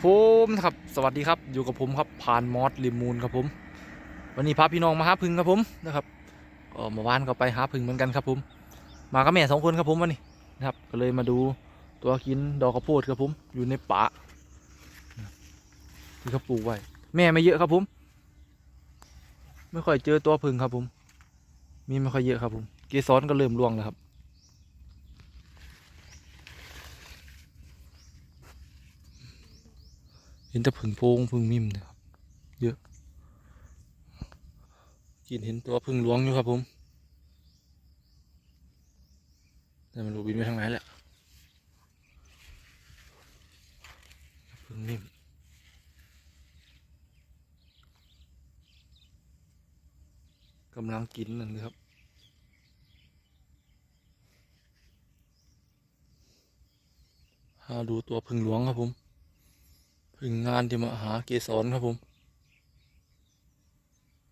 ครับผมครับสวัสดีครับอยู่กับผมครับผ่านมอสลิมมูนครับผม วันนี้พาพี่น้องมาหาพึ่งครับผมนะครับก็เมาว่านก็ไปหาพึ่งเหมือนกันครับผม มากับแม่สองคนครับผมวันนี้นะครับก็เลยมาดูตัวกินดอกข้าวโพดครับผมอยู่ในป่าที่เขาปลูกไว้ แม่ไม่เยอะครับผม ไม่ค่อยเจอตัวพึ่งครับผม มีไม่ค่อยเยอะครับผม เกสรก็เริ่มร่วงแล้วครับ เห็นแต่ผึ่งโพงผึ่งมิมนะครับ เยอะ กินเห็นตัวผึ่งหลวงอยู่ครับผมแต่มันรูบินไปทางไหนแหละผึ่งมิมกำลังกินนั่นเลยครับหาดูตัวผึ่งหลวงครับผม พึ่งงานที่มาหาเกสรครับผม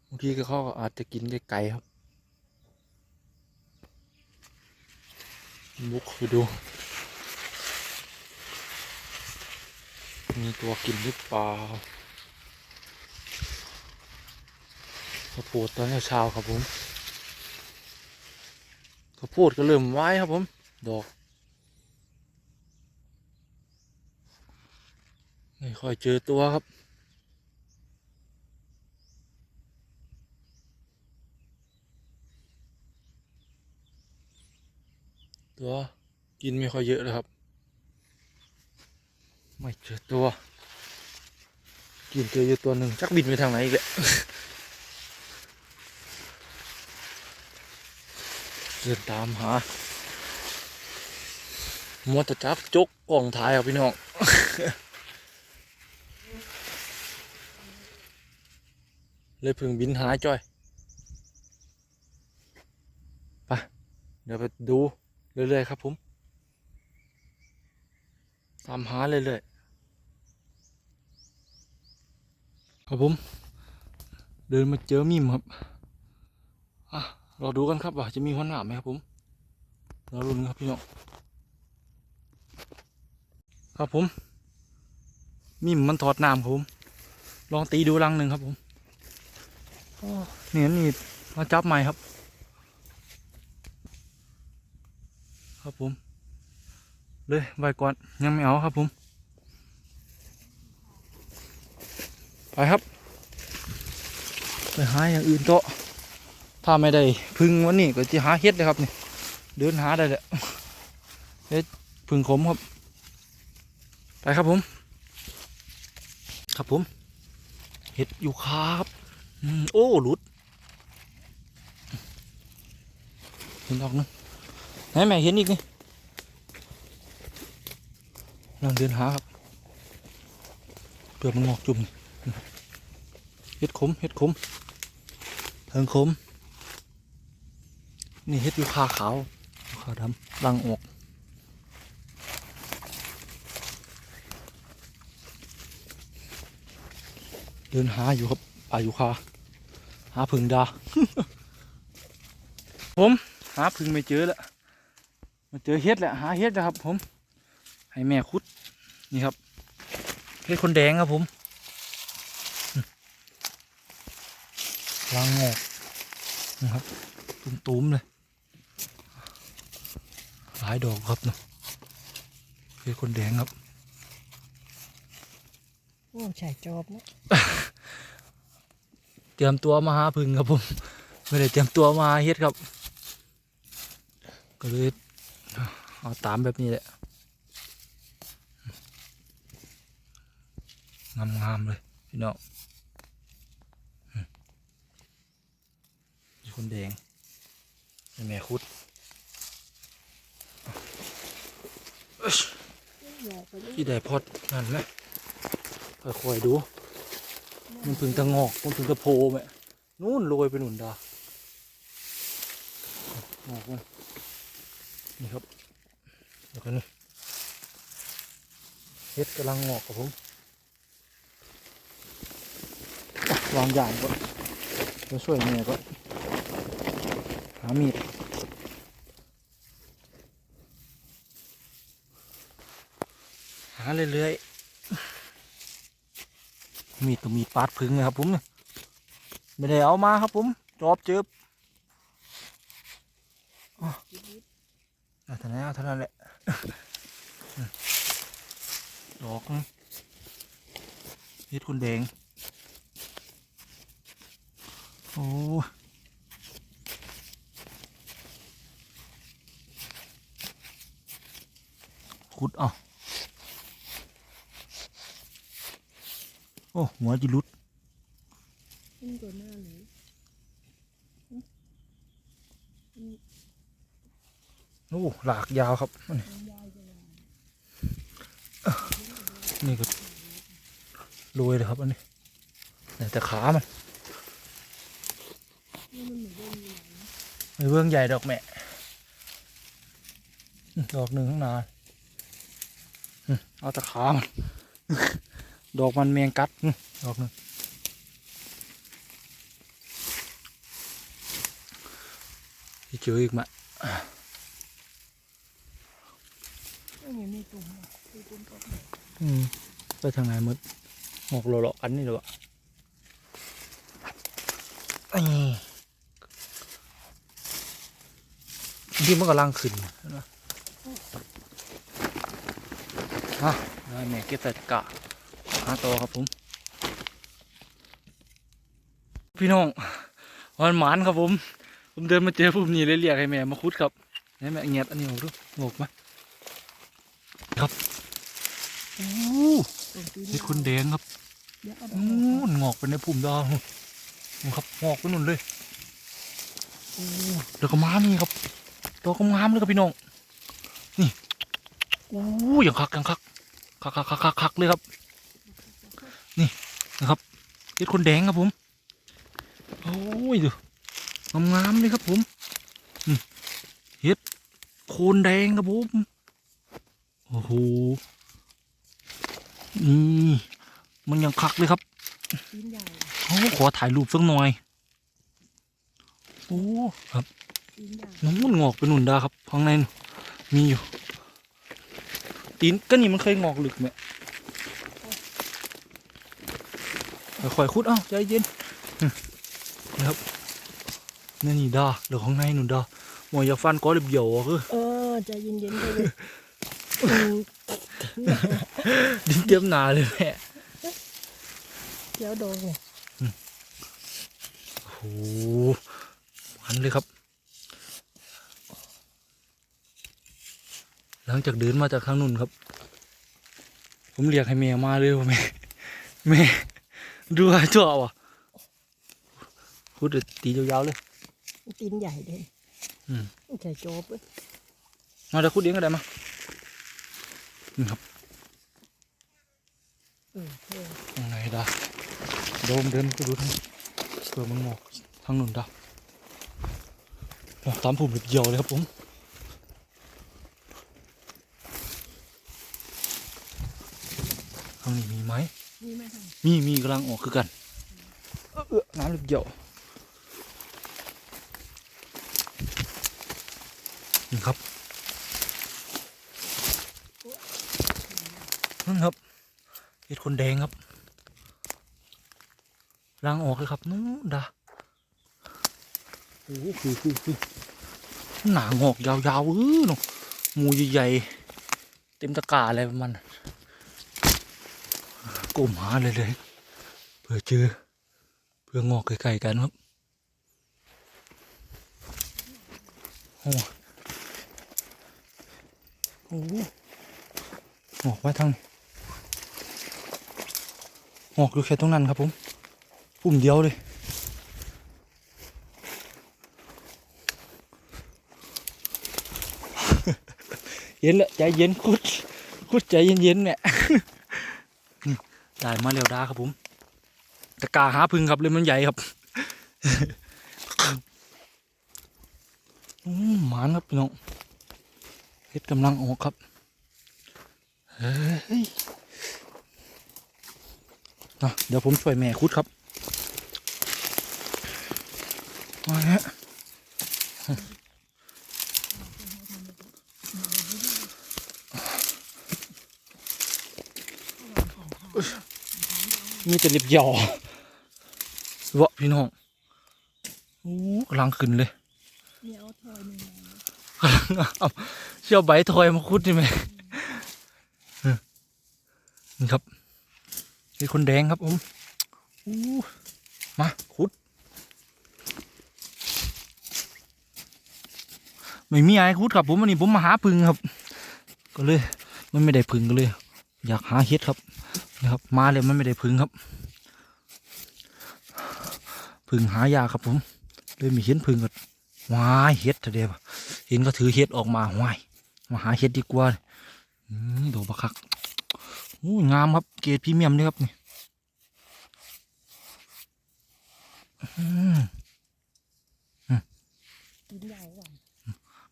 บางทีก็เขาอาจจะกินไกลๆครับมุกไปดู มีตัวกินหรือเปล่าข้าวโพดตอนเช้าครับผมข้าวโพดก็เริ่มไว้ครับผม ดอก ไม่ค่อยเจอตัวครับ ตัวกินไม่ค่อยเยอะเลยครับ ไม่เจอตัว กินเจออยู่ตัวหนึ่งจักบินไปทางไหนอีกแหละเดินตามหามัวแต่จับจกกล่องถ่ายครับพี่น้อง เลยพึ่งบินหาจ้อยไปเดี๋ยวไปดูเรื่อยๆครับผมตามหาเรื่อยๆครับผม เดินมาเจอมิมครับอะเราดูกันครับว่าจะมีหัวหน้าไหมครับผมเราลุ้นครับพี่น้องครับผมมิมมันถอดน้ำครับผม ลองตีดูรังหนึ่งครับผม เนี่ยนี่มาจับใหม่ครับ ครับผม เลยไว้ก่อนยังไม่เอาครับผม ไปครับ ไปหาอย่างอื่นโตถ้าไม่ได้พึ่งวันนี้ก็จะหาเฮ็ดเลยครับนี่เดินหาได้แหละเฮ็ดพึ่งขมครับ ไปครับผม ครับผมเห็ดอยู่ครับ โอ้หลุดเห็นดอกนึงไหนแม่เห็นอีกนี่ลองเดินหาครับเปลือกมันงอกจุ่มเห็ดขมเห็ดขมเพิงขม นี่เห็ดอยู่คาขาวยูคาดำรังออกเดินหาอยู่ครับป่าอยู่คา หาผึ่งดาผมหาผึ่งไม่เจอแล้วมาเจอเฮ็ดแหละหาเฮ็ดนะครับ ผม ให้แม่คุดนี่ครับเฮ็ดคนแดงครับผมลางงอกนะครับตุ้มๆเลยหลายดอกครับเนาะเฮ็ดคนแดงครับโอ้ใช่จอบนะ เตรียมตัวมาหาพึ่งครับผมไม่ได้เตรียมตัวมาเฮ็ดครับ ก็เลยเอาตามแบบนี้แหละงามๆเลยพี่น้องคนแดงแม่คุดอึ๊ชอยากไปนี่ที่ได้พอดนั่นไหมค่อยๆดู มันเพึ่งตะงอก มันเพึ่งตะโพไหมนู่นโรยไปหนุนดางอกมันนี่ครับแล้วก็นี่เฮ็ดกำลังงอกกับผมวางอย่างก่อนจะช่วยแม่ก่อนหามีดหาเรื่อยๆ มีตัวมีปาดพึ่งเลยครับผมไม่ได้เอามาครับผม จอบเจอบอ๋อเอาเท่านั้นเอาท่านั้นแหละดอกเฮ็ดคนแดง โอ้ขุดเอา อ้หัวจิลุดขึ้นตัวหน้าเลยโอ้หลากยาวครับอันนี้ยาวจะนี่ก็โรยเลยครับอันนี้แต่แต่ขามันนี่มันเหมือนเดิมอยู่ไม่เบื้องใหญ่ดอกแม่อืมดอกหนึ่งข้างหน้าอืมเอาแต่ขามัน ดอกมันแมงกัดอืมดอกหนึ่งที่เจออีกไหมไม่เห็นมีตุ่มอะมีตุ่มตกอืมไปทางไหนหมดหอกหลอกๆกันนี่หรอวะไอ้ที่มันกำลังขึ้นนะเห็นปะฮะได้แม่เก็บใส่ตะกร้าหาต่อครับผม พี่น้องวันหมานครับผม ผมเดินมาเจอผมนี่เลยเรียกให้แม่มาคุดครับให้แม่เงียบอันนี้ออกดูงอกไหมครับโอ้ตุ่มตีนี่คนแดงครับนู่นงอกไปในพุ่มดาวนู่นครับงอกไปนู่นเลยโอ้แล้วก็ม้ามีครับดอกก็งามเลยครับพี่น้อง นี่โอ้อย่างคักอย่างคักคักคักคักคักเลยครับ นี่นะครับเห็ดคนแดงครับผมโอ้ยดูงามๆเลยครับผมนี่เห็ดโคนแดงครับผมโอ้โหนี่มันยังคักเลยครับตีนใหญ่โอ้ขอถ่ายรูปสักหน่อยโอ้ครับตีนใหญ่น้ำมันงอกเป็นหนุนดาครับข้างในน่ะมีอยู่ตีนก็นี่มันเคยงอกหลึกไหม ค่อยๆคุดเอ้าใจเย็นหึนะครับนี่นี่ดาเหลือข้างในหนุนดาหมออย่าฟันก้อนเบียวอะคือเออใจเย็นๆไปเลยอืมดิ้นเตรียมหนาเลยแม่เดี๋ยวโดนเนี่ยโอ้โหมันเลยครับ หลังจากเดินมาจากทางนุ่นครับ ผมเรียกให้แม่มาเลยว่าแม่แม่ ดูหาจ่อว่ะพูดเดี๋ยวตียาวๆเลยตีนใหญ่เลยอืมใส่โจ๊บเว้ยมาเดี๋ยวคุดเองก็ได้มานี่ครับเออเออยังไงดาโดมเดินไปดูทางเผื่อมันหมอกทางนุ่นดาโอ้ตามผมเดียวเลยครับผมทางนี้มีไหม นี่ไหมคะมีมีกำลังออกคือกัน เออน้ำลึกเดียวนี่ครับนั่นครับเห็ดคนแดงครับล้างออกเลยครับนู้นดาโอ้โหคือคือคือหนางอกยาวๆเออเนาะมูใหญ่ๆเต็มตะกร้าอะไรประมาณนั้น ก้มหาเลยเลยเพื่อเจอเพื่องอกไกลๆกันครับโอ้โอ้งอกไว้ทางนี้งอกอยู่แค่ตรงนั้นครับผมปุ่มเดียวเลยเย็นละใจเย็นคุดคุดใจเย็นๆเนี่ย ได้มาเร็วดาครับผมตะกาหาพึ่งครับเลยมันใหญ่ครับอืมหมานครับพี่น้องเฮ็ดกำลังออกครับเฮ้ยนะเดี๋ยวผมช่วยแม่คุดครับมาฮะ มีแต่เล็บยอวะพี่น้องโอ้กำลังขึ้นเลยเนี่ยเอาถอยหนึ่งมาเอาเชี่ยวใบทอยมาคุดนี่ไหมเออนี่ครับนี่คนแดงครับผมอู้มาคุด ไม่มีไอ้คุดครับผมวันนี้ผมมาหาพึ่งครับ ก็เลย มันไม่ได้พึ่งก็เลย อยากหาเห็ดครับ นะครับมาเลยมันไม่ได้พึ่งครับ พึ่งหายาครับผมเลยมีเห็นพึ่งก็วายเห็ดเถอะเดียวเห็นก็ถือเห็ดออกมาห้วยมาหาเห็ดดีกว่าอืมดอกบักคักอู้ยงามครับเกรดพรีเมียมเลยครับนี่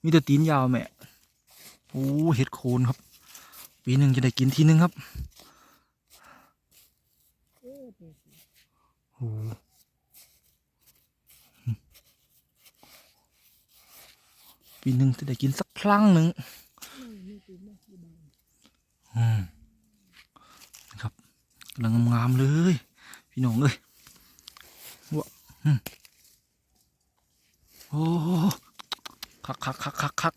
มีแต่ตีนยาวแม่โอ้เห็ดโคนครับ ปีหนึ่งจะได้กินทีนึงครับ เออเด็ก โอ้ ปีหนึ่งจะได้กินสักครั้งหนึ่งนะอยู่บ้านอืมนะครับกำลังงามๆเลย พี่น้องเลยว้าอืมโอ้คักคักคักคักคัก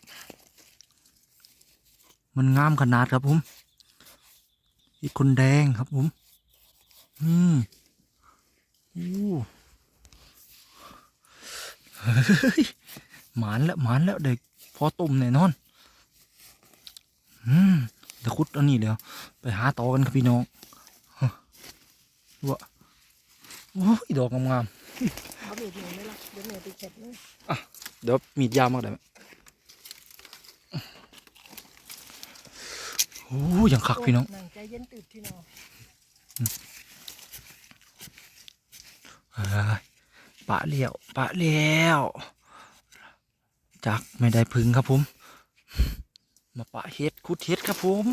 มันงามขนาดครับผมอีกคนแดงครับผม อืม อ้เฮ้ยหมานแล้วหมานแล้วเด็กพอต้มแน่นอน อืมเดี๋ยวคุดอันนี้เดี๋ยว ไปหาต่อกันครับพี่น้องฮะวะโอ้ยดอกงามเอาเบ็ดหนึ่งไหมล่ะเดี๋ยวแม่ไปเก็บนะๆเดี๋ยวมีดยาวมากได้ไหมโอ้ยยังคักพี่น้องหนังใจเย็นตื่นที่นอนเอ้ย ปะเลี้ยวปะเลี้ยวจักไม่ได้พึ่งครับผม มาปะเฮ็ดคุดเฮ็ดครับผม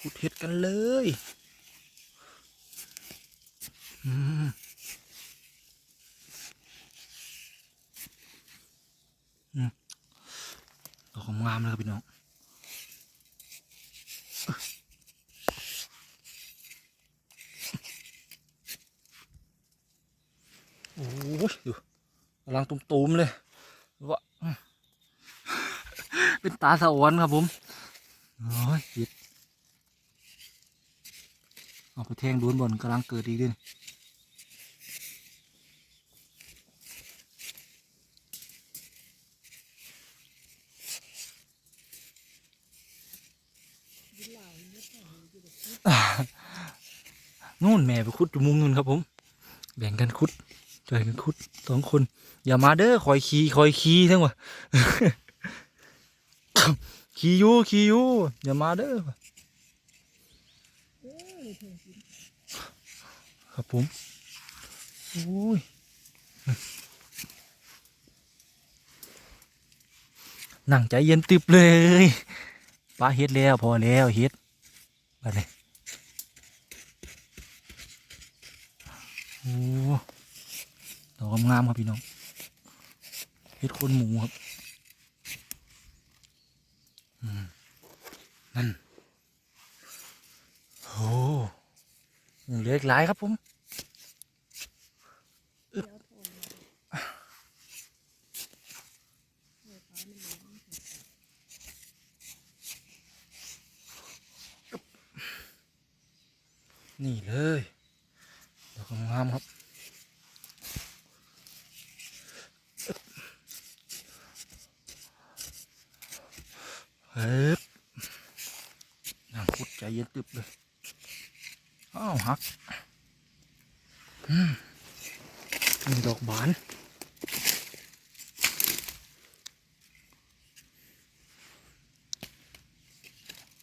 คุดเฮ็ดกันเลยอืมอืมดอกงามเลยครับพี่น้อง โอ้ยดูกำลังตุ่มๆเลยวะเป็นตาสะออนครับผมโอ้ยหิดเอาไปแทงโดนบอลกำลังเกิดอีกด้วยนี่ยินเหล่าไม่ใช่อยู่แบบนี้นู่นแม่ไปคุดอยู่มุมนู่นครับผม แบ่งกันคุด แบ่งกันคุดสองคน อย่ามาเด้อคอยขี่คอยขี่ทั้งวะขี่อยู่ขี่อยู่อย่ามาเด้อครับผมโอ้ยนั่งใจเย็นติบเลยป้าเฮ็ดแล้วพอแล้วเฮ็ดไปเลยโอ้ งามครับพี่น้องเฮ็ดคนหมูครับนั่นโอ้เหลืออีกหลายครับผมเดี๋ยวถอยมาเลามันเหลืองนี่เลยดอกงามครับ เฮ้ยนั่งพุดใจเย็นตึบเลย อ้าวหักอืมนี่ดอกบาน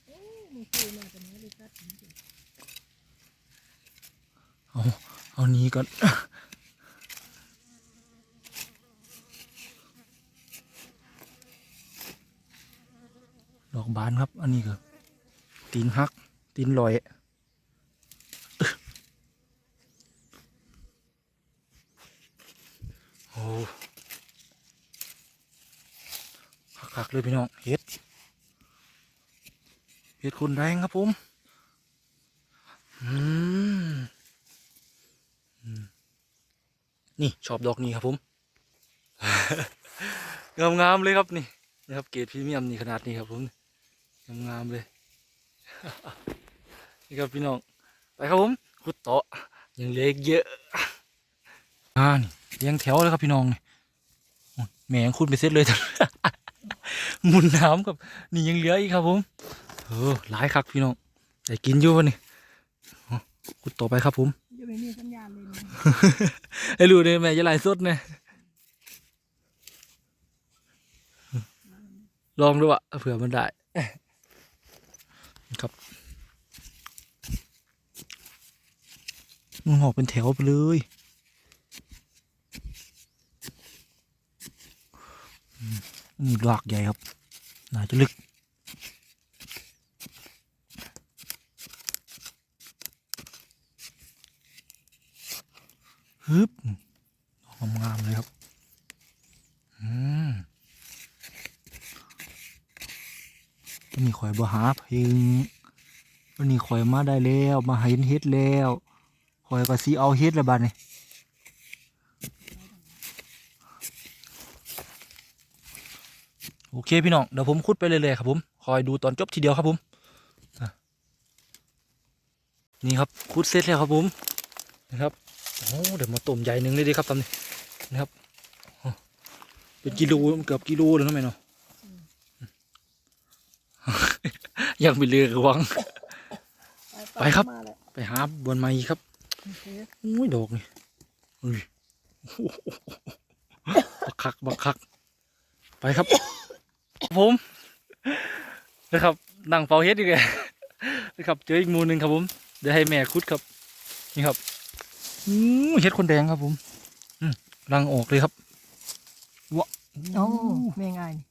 โอ้มันคือมาจากไหนเลยตัดถึงจะ เอาเอานี้ก่อน ดอกบานครับ อันนี้ก็ตีน หักตีนลอยโอ้คักๆเลยพี่น้องเฮ็ดเห็ดคนแรงครับผมอืมอืมนี่ชอบดอกนี้ครับผมงามๆเลยครับนี่นะครับเกรดพรีเมียมนี่ขนาดนี้ครับผมงามๆเลย นี่ครับพี่น้อง ไปครับผมขุดต่อยังเลืออีกเยอะอ่านี่เรียงแถวเลยครับพี่น้องนี่แหมงขุดไปเสร็จเลยหมุนน้ำกับ นี่ยังเหลืออีกครับผมเออหลายคักพี่น้องได้กินอยู่วะนี่ขุดต่อไปครับผมยังไม่มีสัญญาณเลยนะให้รู้เลยแม่จะไล่สดเนี่ยลองดูวะเผื่อมันได้ ครับ มันหอกเป็นแถวไปเลยมนี่ลากใหญ่ครับ น่าจะลึก ฮึบงามๆเลยครับ อืมนนี้ข่อยบ่หาเพลงวันนี้ข่อยมาได้แล้ว มาเห็นเฮ็ดแล้ว ข่อยก็สิเอาเฮ็ดแล้วบัดนี้โอเคพี่น้องเดี๋ยวผมขุดไปเรื่อยๆครับผมคอยดูตอนจบทีเดียวครับผมอะนี่ครับขุดเสร็จแล้วครับผมนะครับโอ้เดี๋ยวมาต้มใหญ่หนึ่งเลยดีครับตำนี้นะครับโอ้เป็นกิโลเกือบกิโลเลยนะแม่เนาะยังไม่เลือกวังไปครับมาแล้วไปหาบอนไม้ครับโอเคอุ้ยดอกนี่อุ้ยบักคักบักคัก ไปครับ ผมนะครับนั่งเฝ้าเฮ็ดอีกเลยนะครับเจออีกหมูหนึ่งครับผมเดี๋ยวให้แม่คุดครับ นี่ครับอู้เฮ็ดคนแดงครับผมอืมรังออกเลยครับวะโอ้ไม่ง่ายนี่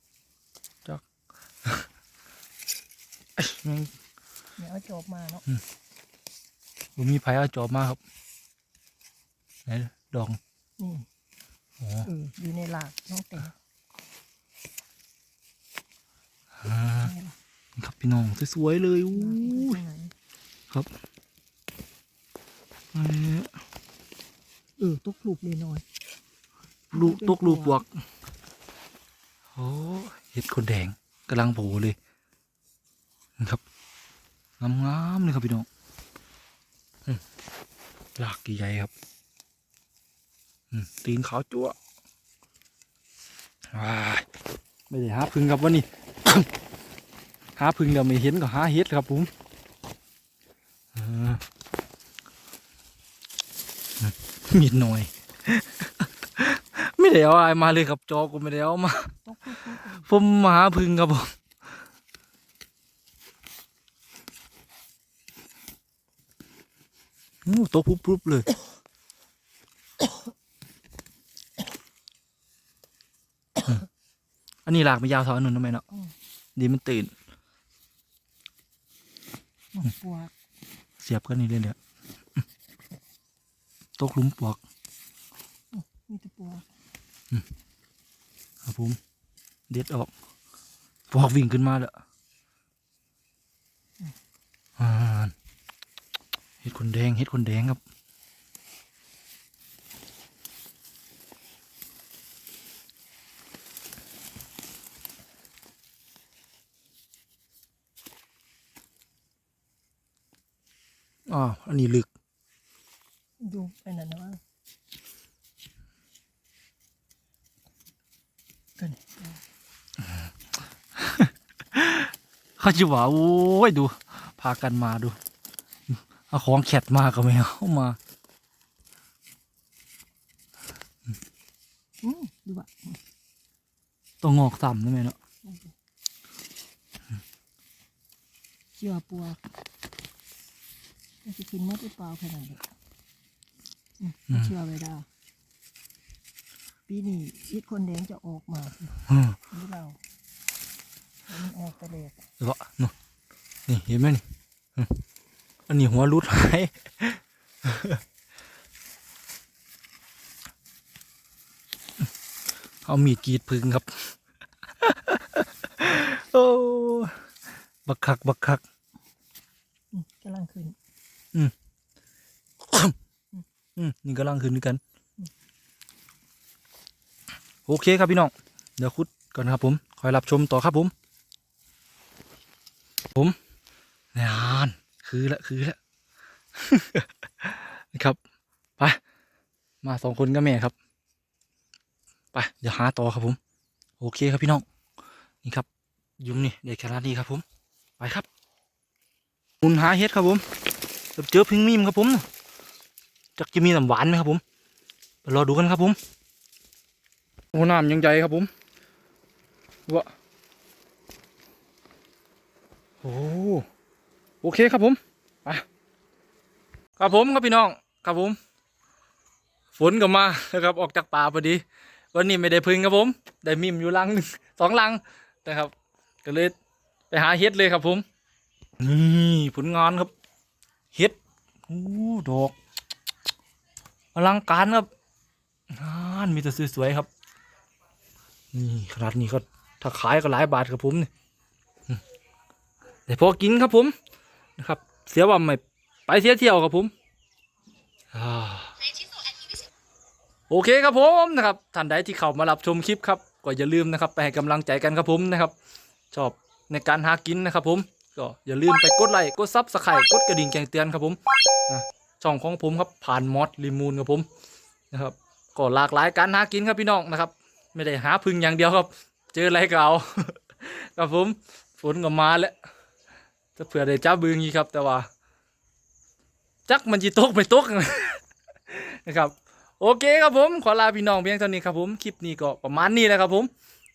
เอ้ยแม่งเดี๋ยวเอาจอบมาเนาะ ผมมีไผ่เอาจอบมาครับไหนดอกนี่อ๋อเอออยู่ในหลากน้องเต็งอ่าครับพี่น้องสวยๆเลยอู้ยไหนเอ้ยเออตุกลูกเลยหน่อยลูกตกลูกบวกโอ้เห็ดคนแดงกำลังโผล่เลยนะครับงามๆเลยครับพี่น้องอืม หลากกี่ใหญ่ครับตีนขาวจั่วว้าไม่ได้หาพึ่งครับวันนี้ หาพึ่งเดี๋ยวไม่เห็นก็หาเห็ดครับผมมมีดหน่อย ไม่ได้เอาอะไรมาเลยครับจอกูไม่ได้เอามาตุกลูกลูกผมมาหาพึ่งครับผม โตะปุ๊บๆเลย อันนี้หลากไปยาวเท่าอันนู้นทำไมเนาะดีมันตื่นน้องปวกเสียบกันนี่เลยเนี่ยตกหลุมปลวกมีแตะปวกครับผมเด็ดออกปลวกวิ่งขึ้นมาแล้วอ่า เห็ดคนแดงเห็ดคนแดงครับอ่าวอันนี้ลึก ดูไปนั่นนะว่ากันนี่เขาจะว่าโอ้ยดู พากันมาดู เอาของแขดมาก็ไม่เอามาอืมดูว่าต้องงอกซ้ำนะแม่เนาะเชื่อปวกจะกินมดหรือเปล่าขนาดนี้อืมเอาเชื่อไว้ได้ปีนี้อีกคนแดงจะออกมาอืมหรือเราแล้วมันออกไปเลยเดี๋ยวก่อนนู่นนี่เห็นไหมนี่ อืมอันนี้หัวรุดหายเอามีดกรีดพึ่งครับ โอ้บักคัก บักคักกำลังขึ้นอืมนี่กำลังขึ้นด้วยกัน โอเคครับพี่น้อง เดี๋ยวคุดก่อนครับผม คอยรับชมต่อครับผม ผมนาน คือละคือละนะครับไปมาสองคนกับแม่ครับไปเดี๋ยวหาต่อครับผม โอเคครับพี่น้องนี่ครับ ยุงนี่เด็กแค่นี้ครับผมไปครับมุนหาเฮ็ดครับผมเจอพิงมีมครับผมจักจะมีน้ำหวานไหมครับผมไปรอดูกันครับผมโอ้น้ำยังใหญ่ครับผมวะโอ้ โอเคครับผมไปครับผมครับพี่น้องครับผม ฝนก็มานะครับออกจากป่าพอดี วันนี้ไม่ได้พึ่งครับผม ได้มิมอยู่ลังหนึ่งสองลังนะครับ ก็เลยไปหาเฮ็ดเลยครับผม นี่ผลงานครับ เฮ็ดโอ้ดอกอลังการครับงานมีแต่สวยๆครับ นี่ขนาดนี้ก็ถ้าขายก็หลายบาทครับผมนี่แต่พอกินครับผม นะครับ เสียว่าไม่ไปเสียเที่ยวครับผมอโอเคครับผมนะครับท่านใดที่เข้ามารับชมคลิปครับก็อย่าลืมนะครับ ไปให้กำลังใจกันครับผมนะครับ ชอบในการหากินนะครับผมก็อย่าลืมไปกดไลค์กดซับสไครต์กดกระดิ่งแจ้งเตือนครับผมช่องของผมครับผ่านมอสลิมูนครับผมนะครับก็หลากหลายการหากินครับพี่น้องนะครับ ไม่ได้หาพึ่งอย่างเดียวครับ เจออะไรก็เอาครับผมฝนก็มาแล้ว จะเผื่อได้จับบึงนี่ครับ แต่ว่า จักมันจีตกไปตกนะครับ โอเคครับผมขอลาพี่น้องเพียงเท่านี้ครับผมคลิปนี้ก็ประมาณนี้แหละครับผม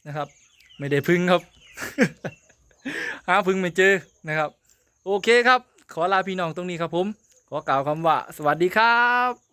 นะครับ ไม่ได้พึ่งครับหาพึ่งไม่เจอนะครับ โอเคครับ ขอลาพี่น้องตรงนี้ครับผม ขอกล่าวคำว่า สวัสดีครับ